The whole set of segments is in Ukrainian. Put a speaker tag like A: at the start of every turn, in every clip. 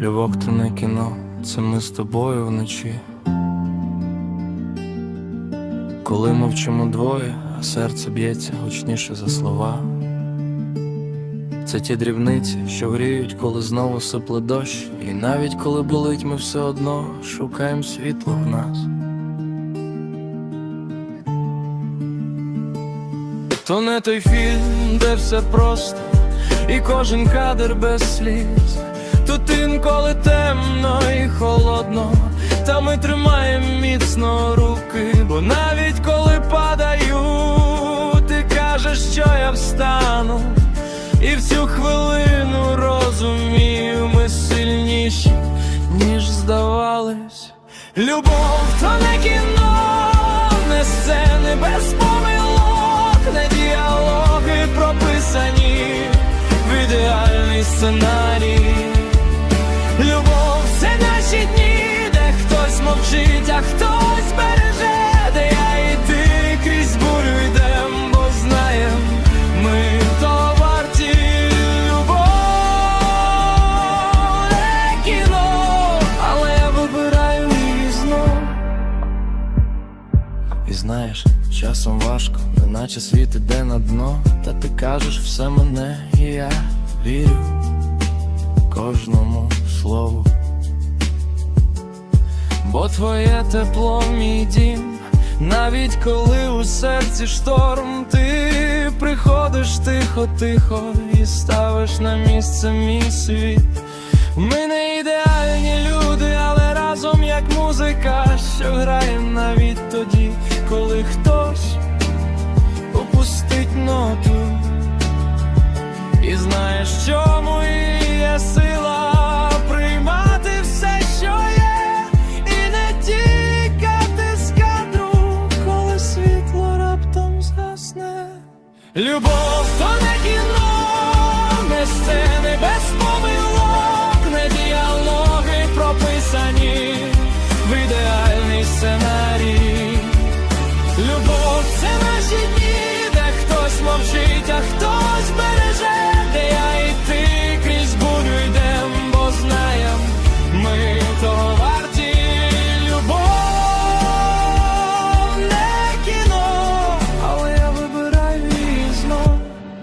A: Любов то не кіно, це ми з тобою вночі. Коли мовчимо двоє, а серце б'ється гучніше за слова. Це ті дрібниці, що гріють, коли знову сипле дощ, і навіть коли болить, ми все одно шукаємо світло в нас. То не той фільм, де все просто, і кожен кадр без сліз. Тут інколи темно і холодно, та ми тримаємо міцно руки, бо навіть коли падаю, ти кажеш, що я встану, і в цю хвилину розумію, ми сильніші, ніж здавались. Любов то не кіно, не сцени без помилок, не діалоги прописані в ідеальний сценарій. А хтось береже, де я і ти крізь бурю йдем, бо знаєм, ми то варті любов не кіно, але я вибираю її знов. І знаєш, часом важко, неначе світ іде на дно, та ти кажеш все мене, і я вірю кожному слову. Бо твоє тепло, мій дім, навіть коли у серці шторм, ти приходиш тихо-тихо і ставиш на місце мій світ. Ми не ідеальні люди, але разом як музика, що грає Любов то не кіно, не сцени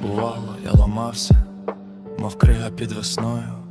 A: Бувало, я ламався, мов крига під весною.